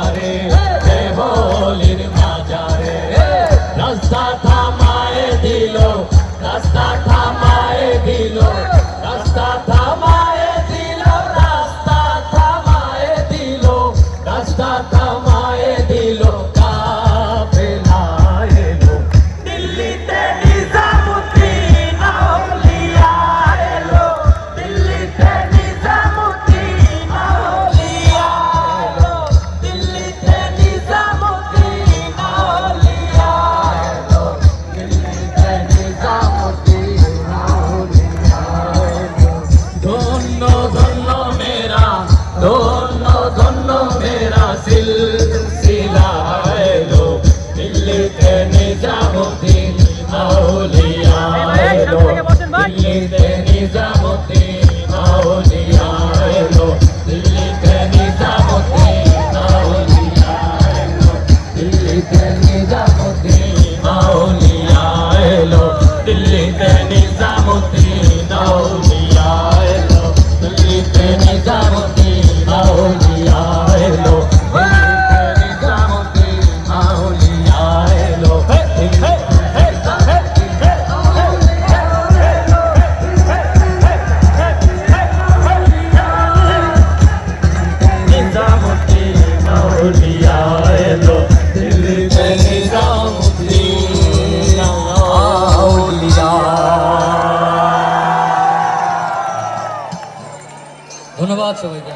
বাজারে দেহলির বাজারে রাস্তা থামায় দিল, রাস্তা থামায় দিল, রাস্তা থামায় দিল, রাস্তা থামায় দিল, রাস্তা আছে ওইটা